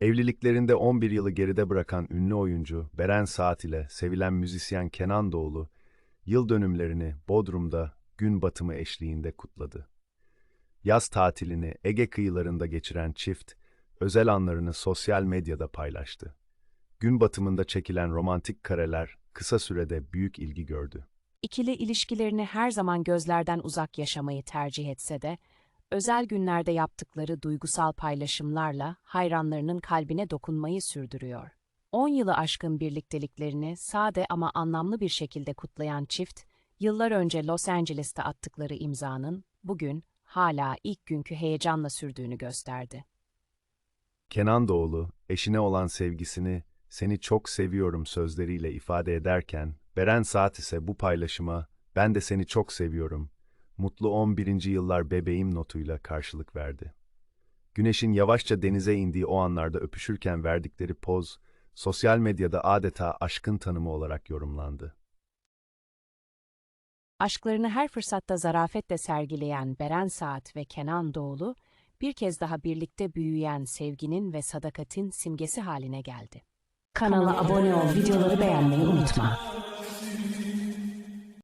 Evliliklerinde 11 yılı geride bırakan ünlü oyuncu Beren Saat ile sevilen müzisyen Kenan Doğulu, yıl dönümlerini Bodrum'da gün batımı eşliğinde kutladı. Yaz tatilini Ege kıyılarında geçiren çift, özel anlarını sosyal medyada paylaştı. Gün batımında çekilen romantik kareler kısa sürede büyük ilgi gördü. İkili ilişkilerini her zaman gözlerden uzak yaşamayı tercih etse de, özel günlerde yaptıkları duygusal paylaşımlarla hayranlarının kalbine dokunmayı sürdürüyor. 10 yılı aşkın birlikteliklerini sade ama anlamlı bir şekilde kutlayan çift, yıllar önce Los Angeles'ta attıkları imzanın bugün hala ilk günkü heyecanla sürdüğünü gösterdi. Kenan Doğulu, eşine olan sevgisini seni çok seviyorum sözleriyle ifade ederken, Beren Saat ise bu paylaşıma ben de seni çok seviyorum, mutlu 11. yıllar bebeğim notuyla karşılık verdi. Güneşin yavaşça denize indiği o anlarda öpüşürken verdikleri poz, sosyal medyada adeta aşkın tanımı olarak yorumlandı. Aşklarını her fırsatta zarafetle sergileyen Beren Saat ve Kenan Doğulu, bir kez daha birlikte büyüyen sevginin ve sadakatin simgesi haline geldi. Kanala abone ol, videoları beğenmeyi unutma.